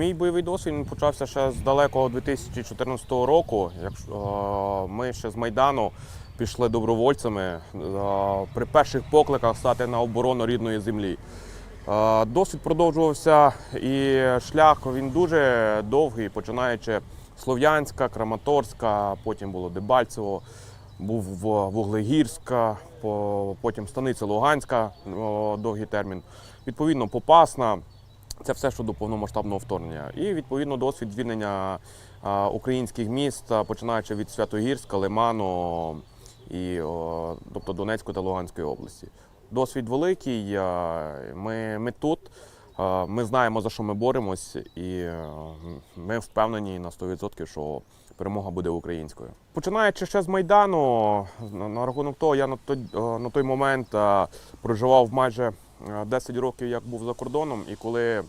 Мій бойовий досвід він почався ще з далекого 2014 року. Е, ми ще з Майдану пішли добровольцями е, при перших покликах стати на оборону рідної землі. Е, Досвід продовжувався і шлях він дуже довгий, починаючи Слов'янська, Краматорська, потім було Дебальцево, був Вуглегірська, потім станиця Луганська, довгий термін. Відповідно, Попасна. Це все, що до повномасштабного вторгнення. І відповідно досвід звільнення українських міст, починаючи від Святогірська, Лиману і тобто Донецької та Луганської області. Досвід великий. Ми, ми тут. Ми знаємо за що ми боремось, і ми впевнені на 100%, що перемога буде українською. Починаючи ще з майдану, на, рахунок того, я на той, на той момент проживав майже 10 років, як був за кордоном, і коли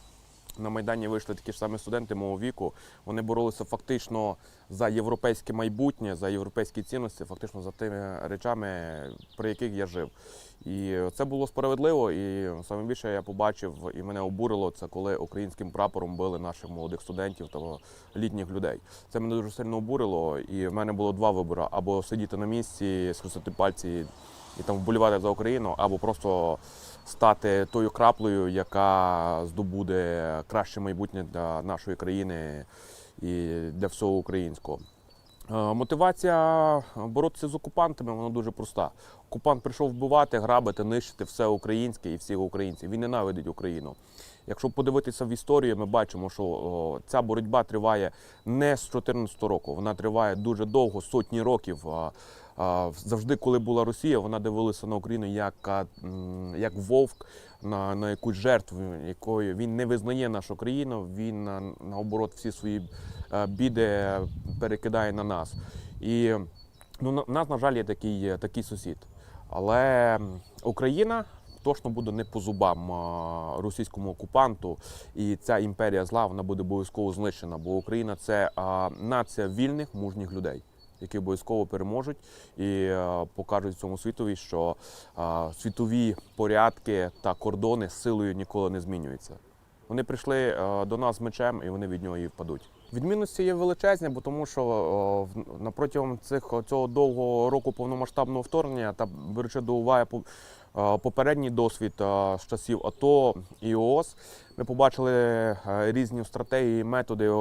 на Майдані вийшли такі ж самі студенти мого віку, вони боролися фактично за європейське майбутнє, за європейські цінності, фактично за тими речами, при яких я жив. І це було справедливо, і саме більше я побачив, і мене обурило це, коли українським прапором били наших молодих студентів та літніх людей. Це мене дуже сильно обурило, і в мене було два вибори: або сидіти на місці, схрестити пальці і там вболівати за Україну, або просто стати тою краплею, яка здобуде краще майбутнє для нашої країни і для всього українського. Е, Мотивація боротися з окупантами вона дуже проста. Окупант прийшов вбивати, грабити, нищити все українське і всіх українців. Він ненавидить Україну. Якщо подивитися в історію, ми бачимо, що ця боротьба триває не з 14 року, вона триває дуже довго, сотні років. Завжди, коли була Росія, вона дивилася на Україну як, як вовк на, на якусь жертву, якою він не визнає нашу країну, він на- наоборот всі свої е, біди перекидає на нас. І ну, на- нас, на жаль, є такий, такий сусід. Але Україна точно буде не по зубам російському окупанту, і ця імперія зла вона буде обов'язково знищена, бо Україна це нація вільних, мужніх людей. Які обов'язково переможуть і е, покажуть цьому світові, що е, світові порядки та кордони силою ніколи не змінюються. Вони прийшли е, до нас з мечем і вони від нього і впадуть. Відмінності є величезні, бо тому що о, в- протягом цих цього довгого року повномасштабного вторгнення та беручи до уваги попередній досвід з часів АТО і ООС, ми побачили різні стратегії, методи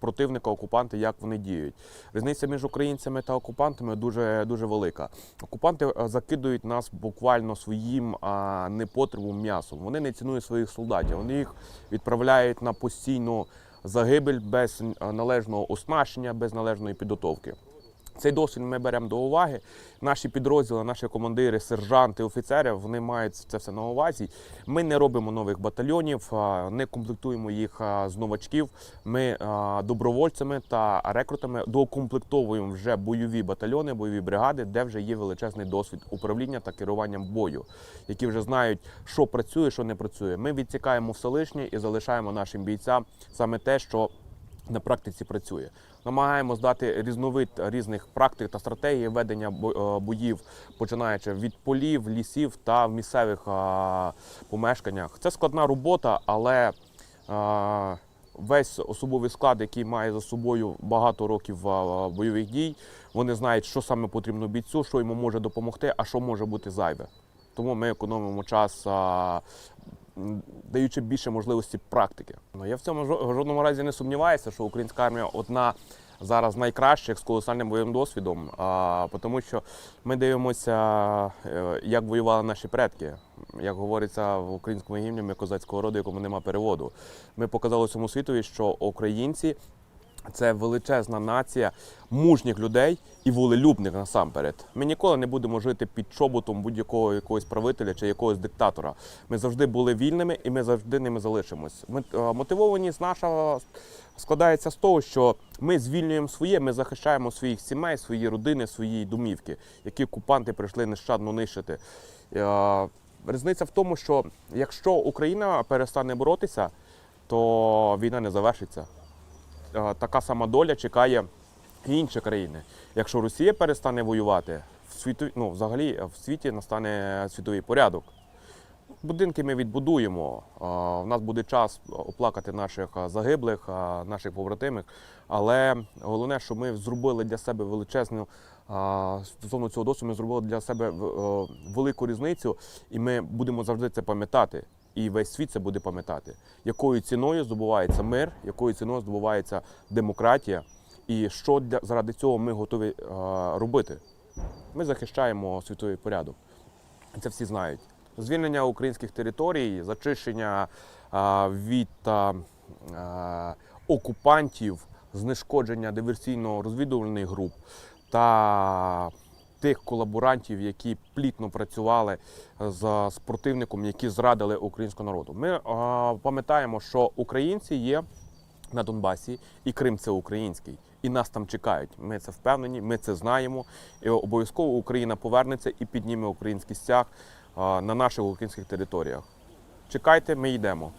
противника, окупанти, як вони діють. Різниця між українцями та окупантами дуже дуже велика. Окупанти закидують нас буквально своїм непотребом м'ясом. Вони не цінують своїх солдатів. Вони їх відправляють на постійну загибель без належного оснащення, без належної підготовки. Цей досвід ми беремо до уваги. Наші підрозділи, наші командири, сержанти, офіцери вони мають це все на увазі. Ми не робимо нових батальйонів, не комплектуємо їх з новачків. Ми добровольцями та рекрутами доукомплектовуємо вже бойові батальйони, бойові бригади, де вже є величезний досвід управління та керуванням бою, які вже знають, що працює, що не працює. Ми відсікаємо все лишнє і залишаємо нашим бійцям саме те, що на практиці працює. Намагаємось дати різновид різних практик та стратегій ведення е, боїв, починаючи від полів, лісів та в місцевих помешканнях. Це складна робота, але весь особовий склад, який має за собою багато років бойових дій, вони знають, що саме потрібно бійцю, що йому може допомогти, а що може бути зайве. Тому ми економимо час, даючи більше можливості практики. Ну, я в цьому жодному разі не сумніваюся, що українська армія одна зараз найкращих з колосальним бойовим досвідом, а, тому що ми дивимося, е, як воювали наші предки. Як говориться в українському гімні, ми козацького роду, якому нема переводу. Ми показали всьому світові, що українці це величезна нація мужніх людей і волелюбних насамперед. Ми ніколи не будемо жити під чоботом будь-якого якогось правителя чи якогось диктатора. Ми завжди були вільними і ми завжди ними залишимось. Ми е, мотивованість наша складається з того, що ми звільнюємо своє, ми захищаємо своїх сімей, свої родини, свої домівки, які окупанти прийшли нещадно нищити. Е, Різниця в тому, що якщо Україна перестане боротися, то війна не завершиться така сама доля чекає інші країни. Якщо Росія перестане воювати, в світу, ну, взагалі в світі настане світовий порядок. Будинки ми відбудуємо. У нас буде час оплакати наших загиблих, наших побратимів. Але головне, що ми зробили для себе величезну стосовно цього досвіду, ми зробили для себе е, велику різницю, і ми будемо завжди це пам'ятати. І весь світ це буде пам'ятати, якою ціною здобувається мир, якою ціною здобувається демократія, і що для заради цього ми готові е, робити. Ми захищаємо світовий порядок. Це всі знають. Звільнення українських територій, зачищення а, від а, а, окупантів, знешкодження диверсійно-розвідувальних груп та тих колаборантів, які плітно працювали з з противником, які зрадили українського народу. Ми пам'ятаємо, що українці є на Донбасі, і Крим це український. І нас там чекають. Ми це впевнені, ми це знаємо. І обов'язково Україна повернеться і підніме український стяг на наших українських територіях. Чекайте, ми йдемо.